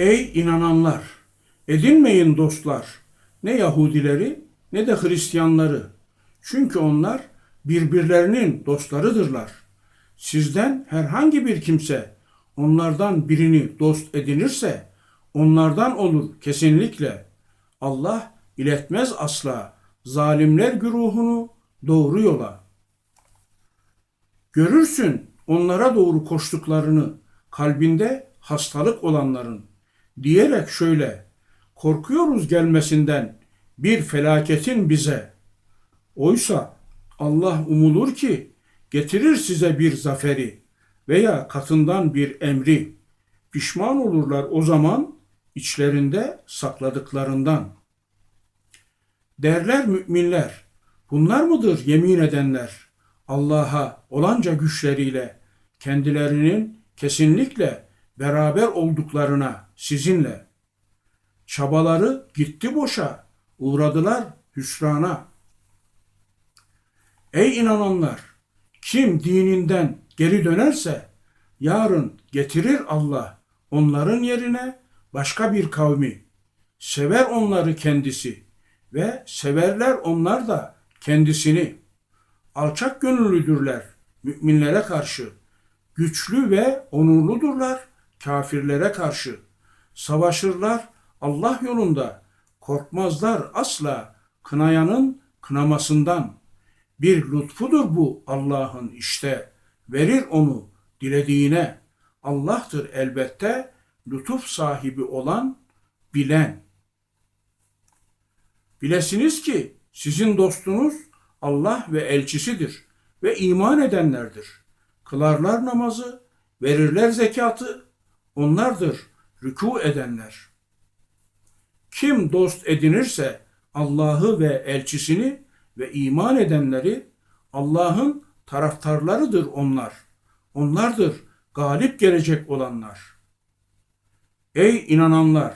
Ey inananlar! Edinmeyin dostlar ne Yahudileri ne de Hristiyanları. Çünkü onlar birbirlerinin dostlarıdırlar. Sizden herhangi bir kimse onlardan birini dost edinirse onlardan olur kesinlikle. Allah iletmez asla zalimler güruhunu doğru yola. Görürsün onlara doğru koştuklarını kalbinde hastalık olanların diyerek şöyle korkuyoruz gelmesinden bir felaketin bize. Oysa Allah umulur ki getirir size bir zaferi veya katından bir emri. Pişman olurlar o zaman içlerinde sakladıklarından. Derler müminler, bunlar mıdır yemin edenler? Allah'a olanca güçleriyle kendilerinin kesinlikle beraber olduklarına sizinle. Çabaları gitti boşa, uğradılar hüsrana. Ey inananlar! Kim dininden geri dönerse yarın getirir Allah onların yerine başka bir kavmi. Sever onları kendisi ve severler onlar da kendisini. Alçak gönüllüdürler müminlere karşı. Güçlü ve onurludurlar kafirlere karşı. Savaşırlar Allah yolunda. Korkmazlar asla kınayanın kınamasından. Bir lütfudur bu Allah'ın işte. Verir onu dilediğine. Allah'tır elbette lütuf sahibi olan, bilen. Bilesiniz ki sizin dostunuz Allah ve elçisidir ve iman edenlerdir. Kılarlar namazı, verirler zekatı, onlardır rükû edenler. Kim dost edinirse Allah'ı ve elçisini ve iman edenleri Allah'ın taraftarlarıdır onlar. Onlardır galip gelecek olanlar. Ey inananlar!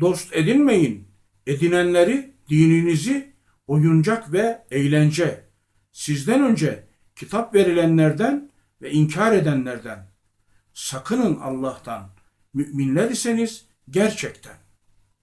Dost edinmeyin. Edinenleri dininizi oyuncak ve eğlence. Sizden önce kitap verilenlerden ve inkar edenlerden. Sakının Allah'tan. Müminler iseniz gerçekten.